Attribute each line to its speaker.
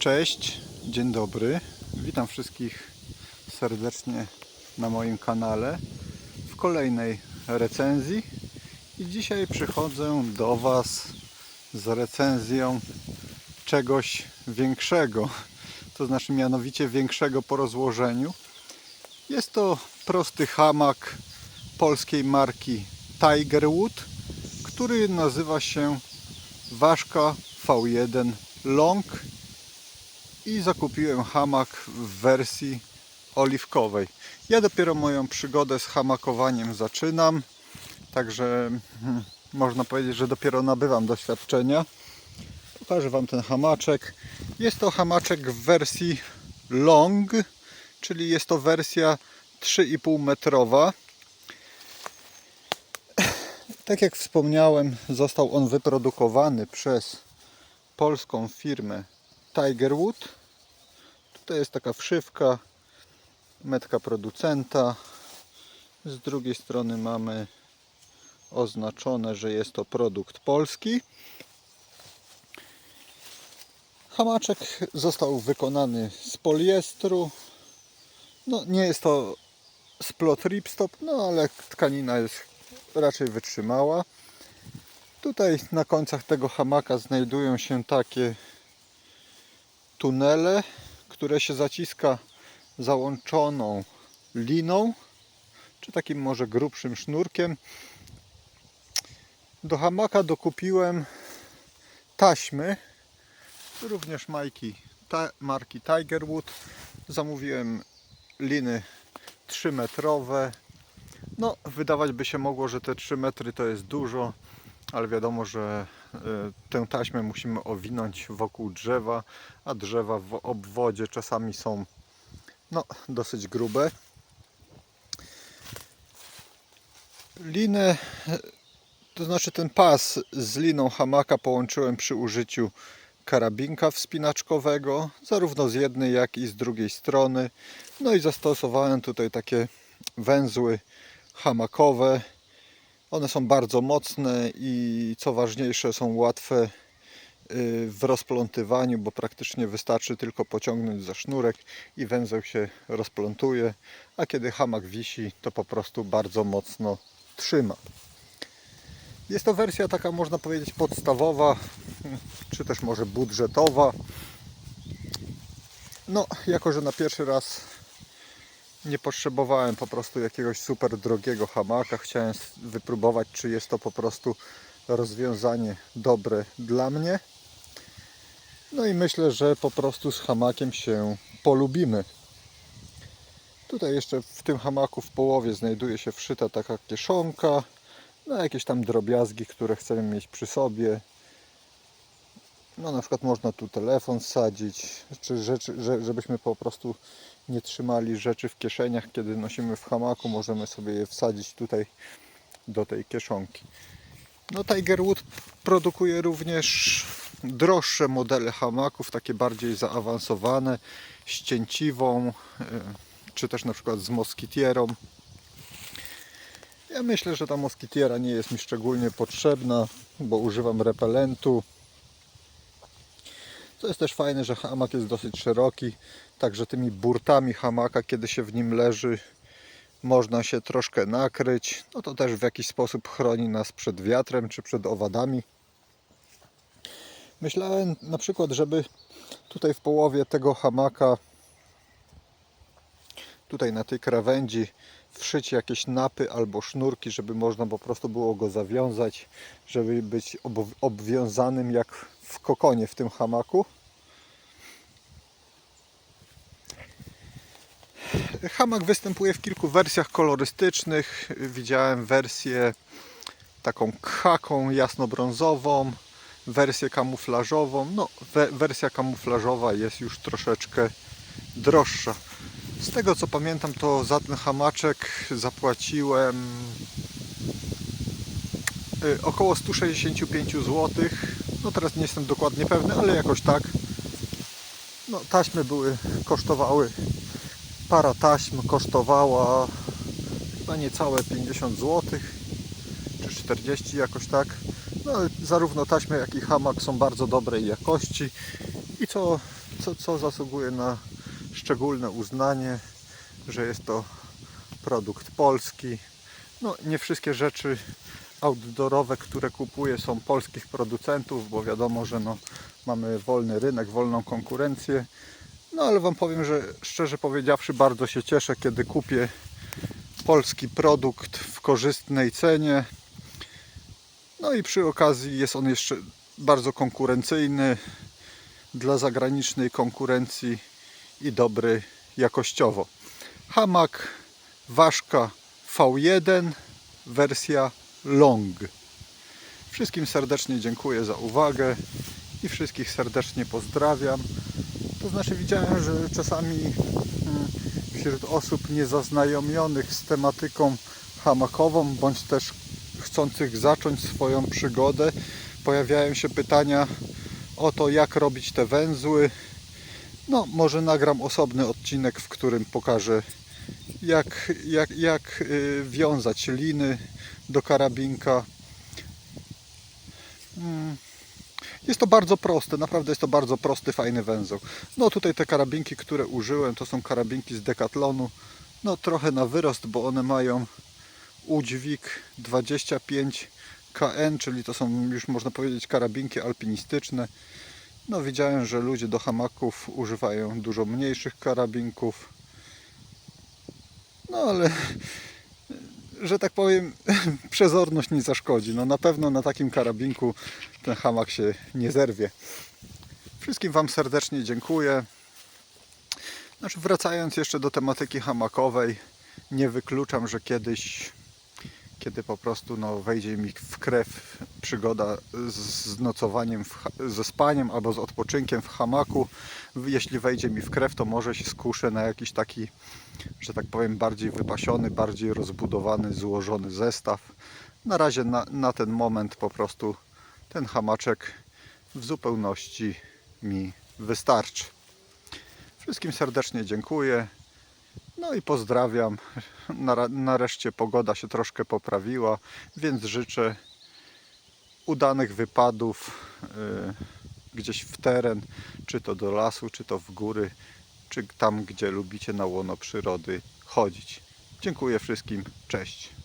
Speaker 1: Cześć, dzień dobry. Witam wszystkich serdecznie na moim kanale w kolejnej recenzji. I dzisiaj przychodzę do Was z recenzją czegoś większego, to znaczy mianowicie większego po rozłożeniu. Jest to prosty hamak polskiej marki Tigerwood, który nazywa się Ważka V1 Long i zakupiłem hamak w wersji oliwkowej. Ja dopiero moją przygodę z hamakowaniem zaczynam, także hmm, można powiedzieć, że dopiero nabywam doświadczenia. Pokażę Wam ten hamaczek. Jest to hamaczek w wersji long, czyli jest to wersja 3,5 metrowa. Tak jak wspomniałem, został on wyprodukowany przez polską firmę Tigerwood. Tutaj jest taka wszywka, metka producenta. Z drugiej strony mamy oznaczone, że jest to produkt polski. Hamaczek został wykonany z poliestru. No, nie jest to splot ripstop, no ale tkanina jest raczej wytrzymała. Tutaj na końcach tego hamaka znajdują się takie tunele, które się zaciska załączoną liną, czy takim może grubszym sznurkiem. Do hamaka dokupiłem taśmy, również majki marki Tigerwood. Zamówiłem liny 3 metrowe. No, wydawać by się mogło, że te 3 metry to jest dużo, ale wiadomo, że tę taśmę musimy owinąć wokół drzewa, a drzewa w obwodzie czasami są no, dosyć grube. Linę, to znaczy ten pas z liną hamaka połączyłem przy użyciu karabinka wspinaczkowego, zarówno z jednej jak i z drugiej strony. No i zastosowałem tutaj takie węzły hamakowe. One są bardzo mocne i co ważniejsze są łatwe y, w rozplątywaniu, bo praktycznie wystarczy tylko pociągnąć za sznurek i węzeł się rozplątuje, a kiedy hamak wisi, to po prostu bardzo mocno trzyma. Jest to wersja taka, można powiedzieć, podstawowa, czy też może budżetowa. No, jako że na pierwszy raz nie potrzebowałem po prostu jakiegoś super drogiego hamaka. Chciałem wypróbować, czy jest to po prostu rozwiązanie dobre dla mnie. No i myślę, że po prostu z hamakiem się polubimy. Tutaj jeszcze w tym hamaku w połowie znajduje się wszyta taka kieszonka na jakieś tam drobiazgi, które chcemy mieć przy sobie. No na przykład można tu telefon wsadzić, czy rzeczy, że, żebyśmy po prostu nie trzymali rzeczy w kieszeniach, kiedy nosimy w hamaku, możemy sobie je wsadzić tutaj do tej kieszonki. No Tigerwood produkuje również droższe modele hamaków, takie bardziej zaawansowane, z y, czy też na przykład z moskitierą. Ja myślę, że ta moskitiera nie jest mi szczególnie potrzebna, bo używam repelentu. Co jest też fajne, że hamak jest dosyć szeroki, także tymi burtami hamaka, kiedy się w nim leży, można się troszkę nakryć. No to też w jakiś sposób chroni nas przed wiatrem czy przed owadami. Myślałem na przykład, żeby tutaj w połowie tego hamaka, tutaj na tej krawędzi, wszyć jakieś napy albo sznurki, żeby można po prostu było go zawiązać, żeby być obwiązanym jak w kokonie w tym hamaku. Hamak występuje w kilku wersjach kolorystycznych. Widziałem wersję taką khaką jasnobrązową, wersję kamuflażową. No, we, wersja kamuflażowa jest już troszeczkę droższa. Z tego co pamiętam, to za ten hamaczek zapłaciłem y, około 165 zł. No teraz nie jestem dokładnie pewny, ale jakoś tak. No, taśmy były, kosztowały, para taśm kosztowała chyba niecałe 50 zł, czy 40 jakoś tak. No, ale zarówno taśmy, jak i hamak są bardzo dobrej jakości i co co, co zasługuje na szczególne uznanie, że jest to produkt polski. No, nie wszystkie rzeczy outdoorowe, które kupuję są polskich producentów, bo wiadomo, że no, mamy wolny rynek, wolną konkurencję. No ale Wam powiem, że szczerze powiedziawszy bardzo się cieszę, kiedy kupię polski produkt w korzystnej cenie. No i przy okazji jest on jeszcze bardzo konkurencyjny dla zagranicznej konkurencji i dobry jakościowo. Hamak Ważka V1 wersja long. Wszystkim serdecznie dziękuję za uwagę i wszystkich serdecznie pozdrawiam. To znaczy widziałem, że czasami mm, wśród osób niezaznajomionych z tematyką hamakową, bądź też chcących zacząć swoją przygodę, pojawiają się pytania o to, jak robić te węzły. No, może nagram osobny odcinek, w którym pokażę, jak, jak, jak y, wiązać liny do karabinka. Mm. Jest to bardzo proste, naprawdę jest to bardzo prosty, fajny węzeł. No tutaj te karabinki, które użyłem, to są karabinki z Decathlonu. No trochę na wyrost, bo one mają udźwig 25 KN, czyli to są już można powiedzieć karabinki alpinistyczne. No widziałem, że ludzie do hamaków używają dużo mniejszych karabinków. No ale że tak powiem, przezorność nie zaszkodzi. No na pewno na takim karabinku ten hamak się nie zerwie. Wszystkim Wam serdecznie dziękuję. Znaczy wracając jeszcze do tematyki hamakowej, nie wykluczam, że kiedyś, kiedy po prostu no, wejdzie mi w krew przygoda z nocowaniem, w, ze spaniem albo z odpoczynkiem w hamaku, jeśli wejdzie mi w krew, to może się skuszę na jakiś taki że tak powiem, bardziej wypasiony, bardziej rozbudowany, złożony zestaw. Na razie na, na ten moment po prostu ten hamaczek w zupełności mi wystarczy. Wszystkim serdecznie dziękuję. No i pozdrawiam. Nareszcie pogoda się troszkę poprawiła, więc życzę udanych wypadów y, gdzieś w teren, czy to do lasu, czy to w góry, czy tam, gdzie lubicie na łono przyrody chodzić. Dziękuję wszystkim. Cześć.